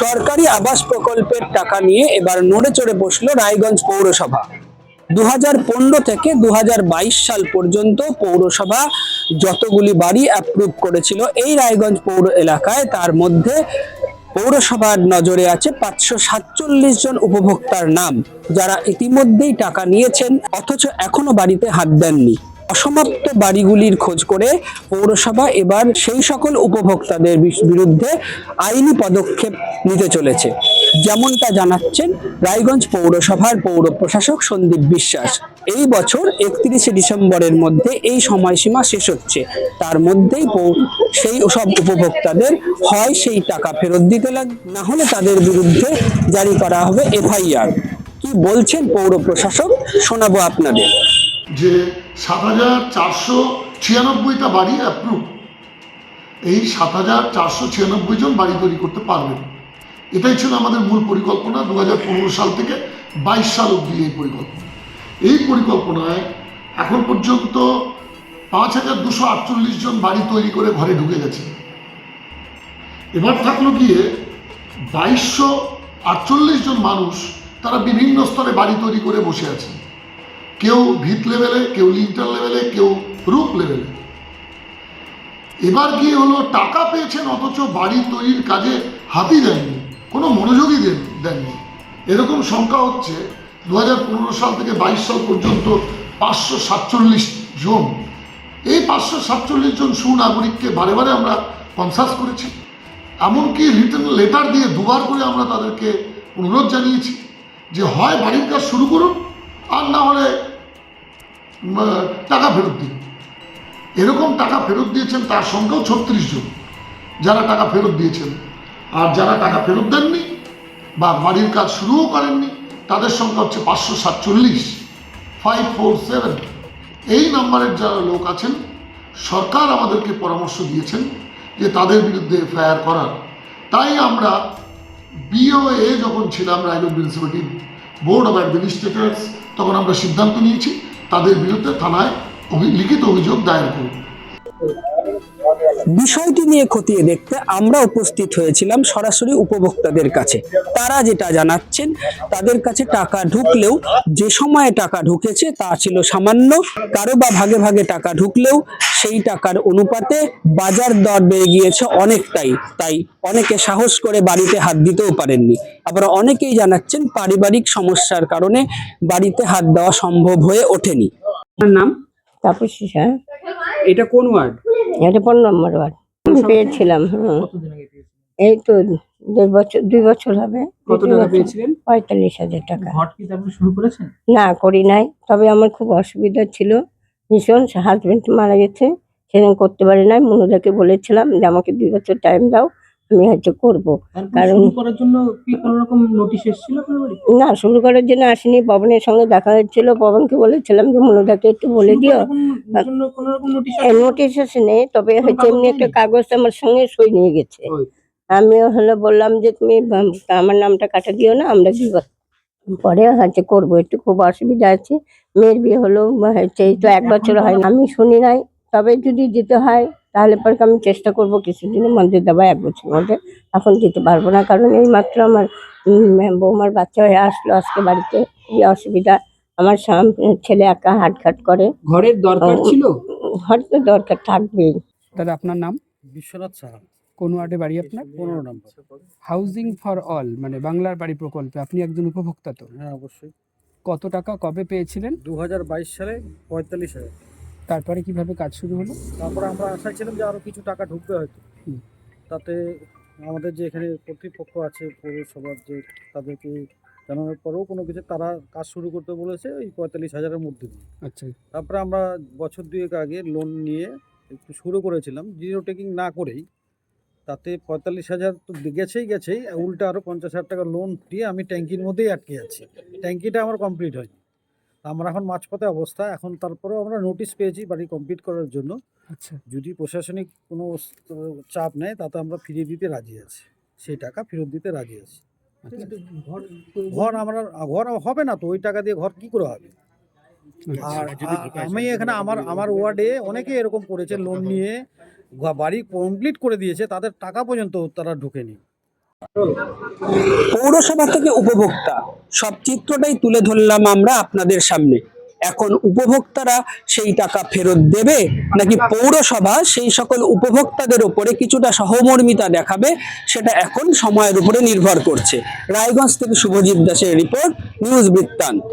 সরকারি আবাস প্রকল্পের টাকা নিয়ে এবার নড়ে চড়ে বসল রায়গঞ্জ পৌরসভা। দু হাজার পনেরো থেকে দু হাজার বাইশ সাল পর্যন্ত পৌরসভা যতগুলি বাড়ি অ্যাপ্রুভ করেছিল এই রায়গঞ্জ পৌর এলাকায়, তার মধ্যে পৌরসভার নজরে আছে পাঁচশো সাতচল্লিশ জন উপভোক্তার নাম, যারা ইতিমধ্যেই টাকা নিয়েছেন, অথচ এখনও বাড়িতে হাত দেননি। অসমাপ্ত বাড়িগুলির খোঁজ করে পৌরসভা এবার সেই সকল উপভোক্তাদের বিরুদ্ধে আইনি পদক্ষেপ নিতে চলেছে। যেমনটা জানাচ্ছেন রায়গঞ্জ পৌরসভার পৌর প্রশাসক সন্দীপ বিশ্বাস। এই বছর একত্রিশে ডিসেম্বরের মধ্যে এই সময়সীমা শেষ হচ্ছে। তার মধ্যেই সেই সব উপভোক্তাদের হয় সেই টাকা ফেরত দিতে লাগ না হলে তাদের বিরুদ্ধে জারি করা হবে এফআইআর। কি বলছেন পৌর প্রশাসক শোনাবো আপনাদের। যে সাত হাজার চারশো ছিয়ানব্বইটা বাড়ি অ্যাপ্রুভ এই সাত হাজার চারশো ছিয়ানব্বই জন বাড়ি তৈরি করতে পারবেন। এটাই ছিল আমাদের মূল পরিকল্পনা দু হাজার পনেরো সাল থেকে বাইশ সাল অবধি এই পরিকল্পনা। এই পরিকল্পনায় এখন পর্যন্ত পাঁচ হাজার দুশো আটচল্লিশ জন বাড়ি তৈরি করে ঘরে ঢুকে গেছে। এবার থাকল গিয়ে বাইশশো আটচল্লিশ জন মানুষ তারা বিভিন্ন স্তরে বাড়ি তৈরি করে বসে আছে। কেউ ভিত লেভেলে, কেউ লিন্টার লেভেলে, কেউ রূপ লেভেলে। এবার কি হলো টাকা পেয়েছেন, অথচ বাড়ি তৈরির কাজে হাতই দেননি, কোনো মনোযোগই দেন দেননি। এরকম সংখ্যা হচ্ছে দু হাজার পনেরো সাল থেকে বাইশ সাল পর্যন্ত পাঁচশো সাতচল্লিশ জন। এই পাঁচশো সাতচল্লিশ জন সুনাগরিককে বারে বারে আমরা কনসাস করেছি। এমনকি রিটার্ন লেটার দিয়ে দুবার করে আমরা তাদেরকে অনুরোধ জানিয়েছি যে, হয় বাড়ির কাজ শুরু করুন আর না হলে টাকা ফেরত দিন। এরকম টাকা ফেরত দিয়েছেন, তার সংখ্যাও ছত্রিশ জন যারা টাকা ফেরত দিয়েছেন। আর যারা টাকা ফেরত দেননি বা বাড়ির কাজ শুরুও করেননি, তাদের সংখ্যা হচ্ছে পাঁচশো সাতচল্লিশ। ফাইভ ফোর সেভেন এই নাম্বারের যারা লোক আছেন, সরকার আমাদেরকে পরামর্শ দিয়েছেন যে তাদের বিরুদ্ধে এফআইআর করার। তাই আমরা বিওএ যখন ছিলাম Raiganj municipality board of administrators তখন আমরা সিদ্ধান্ত নিয়েছি তাদের বিরুদ্ধে থানায় লিখিত অভিযোগ দায়ের করব। বিষয়টি নিয়ে খতিয়ে দেখতে আমরা উপস্থিত হয়েছিলাম সরাসরি উপভোক্তাদের কাছে। তারা যেটা জানাচ্ছেন তাদের কাছে টাকা ঢুকলেও যে সময়ে টাকা ঢুকেছে তা ছিল সামান্য কারও বা ভাগে ভাগে টাকা ঢুকলেও সেই টাকার অনুপাতে বাজার দর বেড়ে গিয়েছে অনেকটাই। তাই অনেকে সাহস করে বাড়িতে হাত দিতেও পারেননি। আবার অনেকেই জানাচ্ছেন পারিবারিক সমস্যার কারণে বাড়িতে হাত দেওয়া সম্ভব হয়ে ওঠেনি। নাম? তাপসী স্যার এটা কোন ওয়ার্ড? পনেরো নম্বর ওয়ার্ড। আমি পেয়েছিলাম হুম এই তো দেড় বছর দুই বছর হবে। পঁয়তাল্লিশ হাজার টাকা। না করি নাই। তবে আমার খুব অসুবিধা ছিল। ভীষণ হাজবেন্ড মারা গেছে। সেদিন করতে পারি নাই। মনুদাকে বলেছিলাম যে আমাকে দুই বছর টাইম দাও। আমি হয়তো করব। কারণ- করার জন্য কি কোনো রকম নোটিশ এসেছিল না শুরু করার জন্য আসিনি। পবনের সঙ্গে দেখা হচ্ছিল পবনকে বলেছিলাম যে মনুদাকে একটু বলে দিও। নোটিশ আসেনি? তবে হচ্ছে এমনি একটা কাগজ আমার সঙ্গে সই নিয়ে গেছে। আমিও হলো বললাম যে তুমি আমার নামটা কাটা দিও না আমরা দিব। পরে হচ্ছে করব। একটু খুব অসুবিধা আছে। মেয়ের বিয়ে হলো হচ্ছে এই তো এক বছর হয় আমি শুনি নাই। তবে যদি যেতে হয় তাহলে পরে আমি চেষ্টা করব কিছুদিনের মধ্যে দেওয়া এক বছর মধ্যে এখন দিতে পারব না। কারণ এই মাত্র আমার বৌমার বাচ্চা হয়ে আসলো আজকে বাড়িতে। এই অসুবিধা আমার সাম- ছেলে একা হাটঘাট করে। ঘরের দরকার ছিল? হয়তো দরকার থাকবেই। দাদা আপনার নাম? বিশ্বনাথ সাহা। কোন ওয়ার্ডে বাড়ি আপনার? পনেরো নম্বর। হাউজিং ফর অল মানে বাংলার বাড়ি প্রকল্পে। আপনি একজন উপভোক্তা তো? হ্যাঁ অবশ্যই। কত টাকা কবে পেয়েছিলেন? দু হাজার বাইশ সালে পঁয়তাল্লিশ হাজার। তারপরে কীভাবে কাজ শুরু হলো? তারপরে আমরা আশায় ছিলাম যে আরও কিছু টাকা ঢুকবে হয়তো। তাতে আমাদের যে এখানে কর্তৃপক্ষ আছে পৌরসভার যে তাদেরকে জানানোর পরেও কোনো কিছু তারা কাজ শুরু করতে বলেছে ওই পঁয়তাল্লিশ হাজারের মধ্যে দিয়ে। আচ্ছা। তারপরে আমরা বছর দুয়েক আগে লোন নিয়ে একটু শুরু করেছিলাম জিরো টেকিং না করেই। তাতে পঁয়তাল্লিশ হাজার তো গেছেই গেছেই উল্টা আরও পঞ্চাশ হাজার টাকা লোন দিয়ে আমি ট্যাঙ্কির মধ্যেই আটকে আছি। ট্যাঙ্কিটা আমার কমপ্লিট হয়নি। আমরা এখন মাঝপথে অবস্থা এখন তারপরেও আমরা নোটিশ পেয়েছি বাড়ি কমপ্লিট করার জন্য। আচ্ছা। যদি প্রশাসনিক কোনো চাপ নেয় তাতে আমরা ফিরিয়ে দিতে রাজি আছি। সেই টাকা ফেরত দিতে রাজি আছি। ঘর আমরা ঘর হবে না তো ওই টাকা দিয়ে ঘর কি করে হবে? আর আমি এখানে আমার আমার ওয়ার্ডে অনেকে এরকম করেছে লোন নিয়ে বাড়ি কমপ্লিট করে দিয়েছে তাদের টাকা পর্যন্ত তারা ঢোকেনি। পৌরসভা থেকে উপভোক্তা, সব চিত্রটাই তুলে ধরলাম আমরা আপনাদের সামনে। এখন উপভোক্তারা সেই টাকা ফেরত দেবে নাকি পৌরসভা সেই সকল উপভোক্তাদের উপরে কিছুটা সহমর্মিতা দেখাবে, সেটা এখন সময়ের উপরে নির্ভর করছে। রায়গঞ্জ থেকে শুভজিৎ দাসের রিপোর্ট, নিউজ বৃত্তান্ত।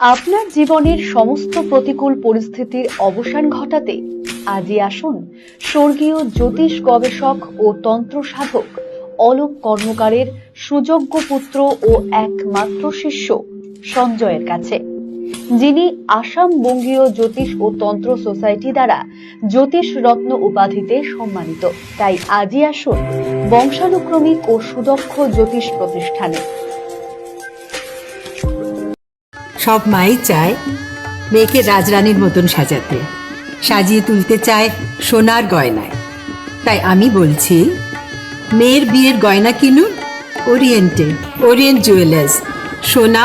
আপনার জীবনের সমস্ত প্রতিকূল পরিস্থিতির অবসান ঘটাতে আজই আসুন স্বর্গীয় জ্যোতিষ গবেষক ও তন্ত্র সাধক অলোক কর্মকারের সুযোগ্য পুত্র ও একমাত্র শিষ্য সঞ্জয়ের কাছে। যিনি আসাম বঙ্গীয় জ্যোতিষ ও তন্ত্র সোসাইটি দ্বারা জ্যোতিষ রত্ন উপাধিতে সম্মানিত। তাই আজই আসুন বংশানুক্রমিক ও সুদক্ষ জ্যোতিষ প্রতিষ্ঠানে। সব মাই চায় মেয়েকে রাজরানীর মতন সাজাতে। সাজিয়ে তুলতে চায় সোনার গয়নায়। তাই আমি বলছি মেয়ের বিয়ের গয়না কিনুন ওরিয়েন্টে ওরিয়েন্ট জুয়েলার্স সোনা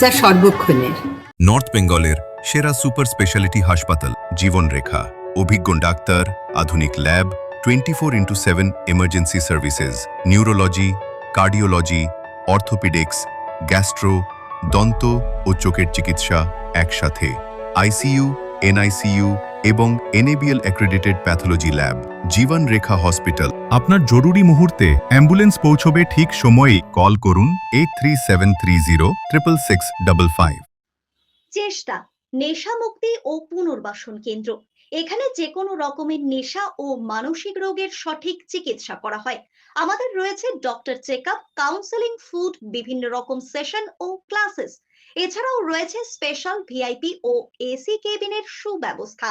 যা সর্বক্ষণের। নর্থ বেঙ্গলের সেরা সুপার স্পেশালিটি হাসপাতাল, জীবনরেখা, অভিজ্ঞ ডাক্তার, আধুনিক lab twenty four into seven emergency services neurology cardiology orthopaedics gastro দন্ত ও চোখের চিকিৎসা একসাথে আইসিইউ এনআইসিইউ এবং NABL accredited pathology lab Jiban Rekha hospital. আপনার জরুরি মুহূর্তে অ্যাম্বুলেন্স পৌঁছবে ঠিক সময়েই। কল করুন eight three seven three zero triple six double five চেষ্টা, নেশা মুক্তি ও পুনর্বাসন কেন্দ্র। এখানে যে কোনো রকমের নেশা ও মানসিক রোগের সঠিক চিকিৎসা করা হয়। আমাদের রয়েছে doctor check up counselling food বিভিন্ন রকম সেশন ও ক্লাসেস এছাড়াও রয়েছে স্পেশাল ভিআইপি ও এসি কেবিনের সুব্যবস্থা।